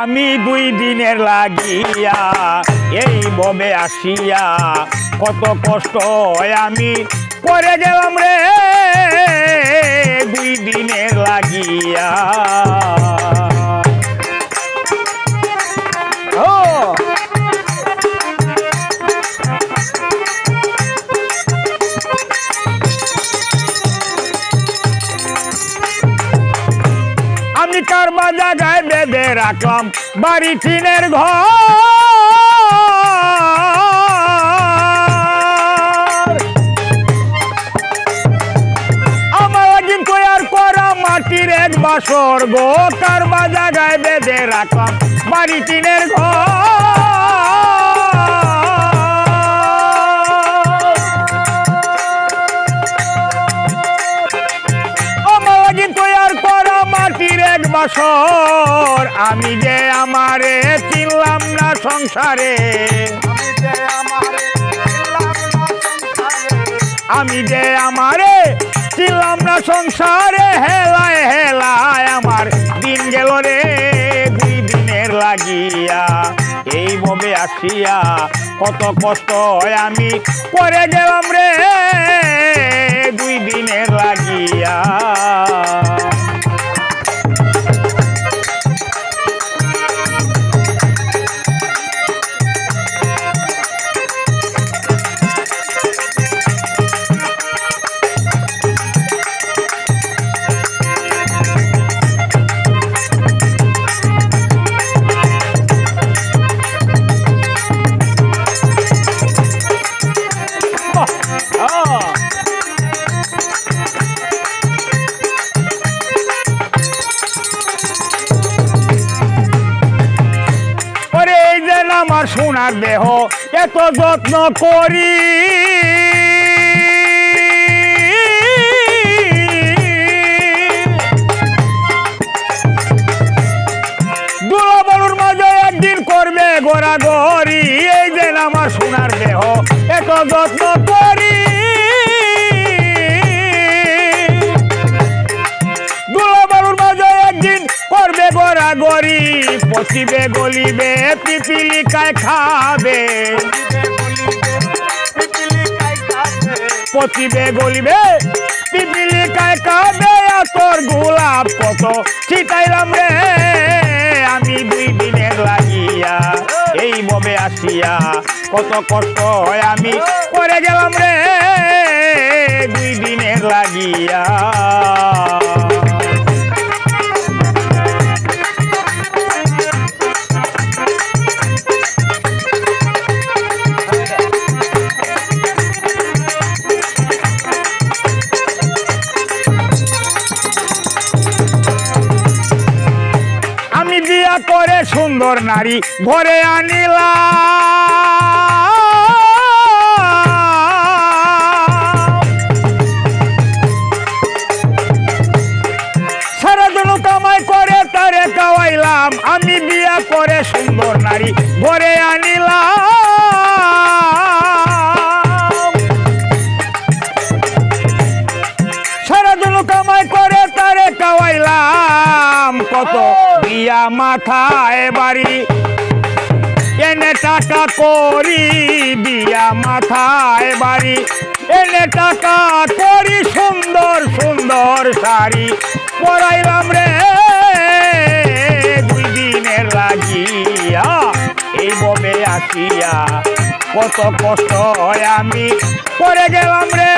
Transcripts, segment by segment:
আমি দুই দিনের লাগিয়া এই ববে আসিয়া কত কষ্ট আমি করে গেলাম রে। আমি কার বা জায়গায় বেঁধে রাখলাম? বাড়ি টিনের ঘর। আমার একদিন করা মাটির এক বাসর গো, কার বা জায়গায় বেঁধে রাখলাম? বাড়ি টিনের ঘর। বাসর আমি যে আমারে চিনলাম না সংসারে আমি যে আমারে চিনলাম না সংসারে। হেলায় হেলায় আমার দিন গেল রে দুই দিনের লাগিয়া। এই ববে আসিয়া কত কষ্ট আমি পরে গেলাম রে দুই দিনের সোনার দেহ এত যত্ন করি। দুলাবলুর মাঝে একদিন করবে গোড়া গড়ি এই যে আমার সোনার দেহ, এত যত্ন করি। গড়ি পচিবে গলিবে, পিপিলিকায় খাবে। পচিবে, গলিবে, পিপিলিকায় খাবে। তোর গোলাপ কত, ছিটাইলাম রে। আমি দুই দিনের লাগিয়া, এই ববে আসিয়া কত কষ্ট হয় আমি করে গেলাম রে। দুই দিনের লাগিয়া। সুন্দর নারী ঘরে আনিলাম। সারাদিন কামাই করে তারে কাওয়াইলাম আমি বিয়া করে সুন্দর নারী ঘরে আনিলাম। সারাদিন কামাই করে তারে কাওয়াইলাম কত বিয়া মাথায় বাড়ি। এনে টাকা করি বিয়া মাথায় বাড়ি। এনে টাকা করি, সুন্দর সুন্দর শাড়ি। পরাইলাম রে, দুই দিনের লাগিয়া এই ববে আসিয়া। কত কষ্ট হয় আমি করে গেলাম রে।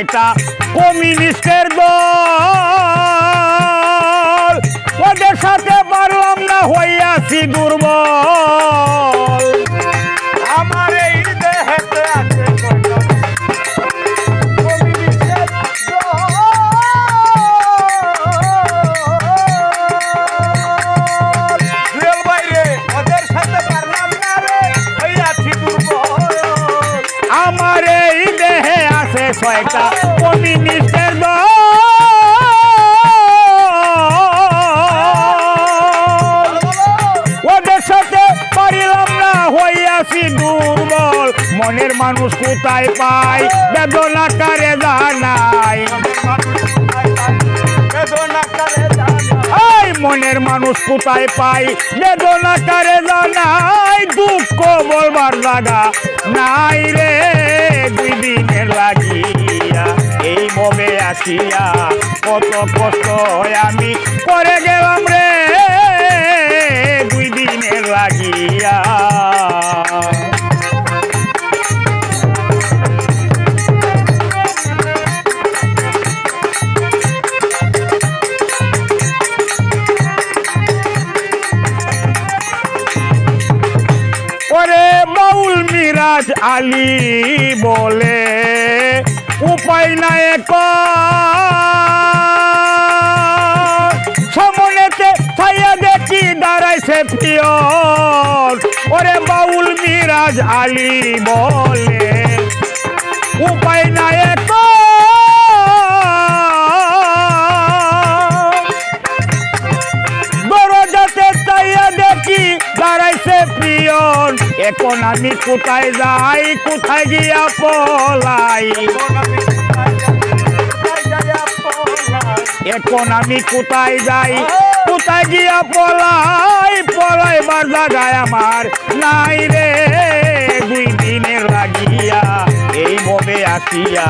ছয়টা কমিউনিস্টের দল। একটা কমিউনিস্টের ওদের সাথে দুর্বল। মনের মানুষ কোথায় পায়? বেদনা কারে জানাই মনের মানুষ কোথায় পাই বেদনা কারে জানাই, দুঃখ বলবার জায়গা নাই রে, দুই দিনের লাগিয়া এই মবে আসিয়া কত কষ্ট আমি করে গেলাম রে। দুই দিনের লাগিয়া। ওরে বাউল মিরাজ আলী বলে উপায় নাই এক সামনেতে ছাইয়া দেখি দাঁড়াইছে পিয়র। ওরে বাউল মিরাজ আলী বলে। উপায় নাই এখন আমি কোথায় যাই কোথায় গিয়া পলাই? এখন আমি কোথায় যাই কোথায় গিয়া পলাই? পলাইবার জায়গায় আমার নাই রে। দুই দিনের লাগিয়া এই মবে আসিয়া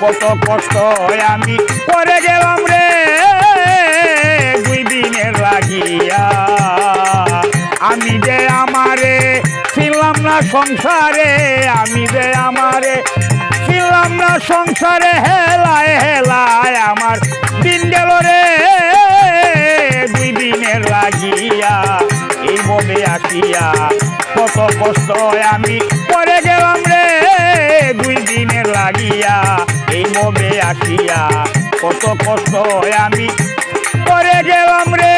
কত কষ্ট হয় আমি করে গেলাম রে। দুই দিনের লাগিয়া আমি যে আমারে সংসারে, আমি যে আমারে ছিলাম না সংসারে, হেলায় হেলায় আমার দিন গেল রে। দুই দিনের লাগিয়া, এই মনে আসিয়া কত কষ্ট আমি পরে গেলাম রে। দুই দিনের লাগিয়া, এই মনে আসিয়া কত কষ্ট আমি পরে গেলাম রে।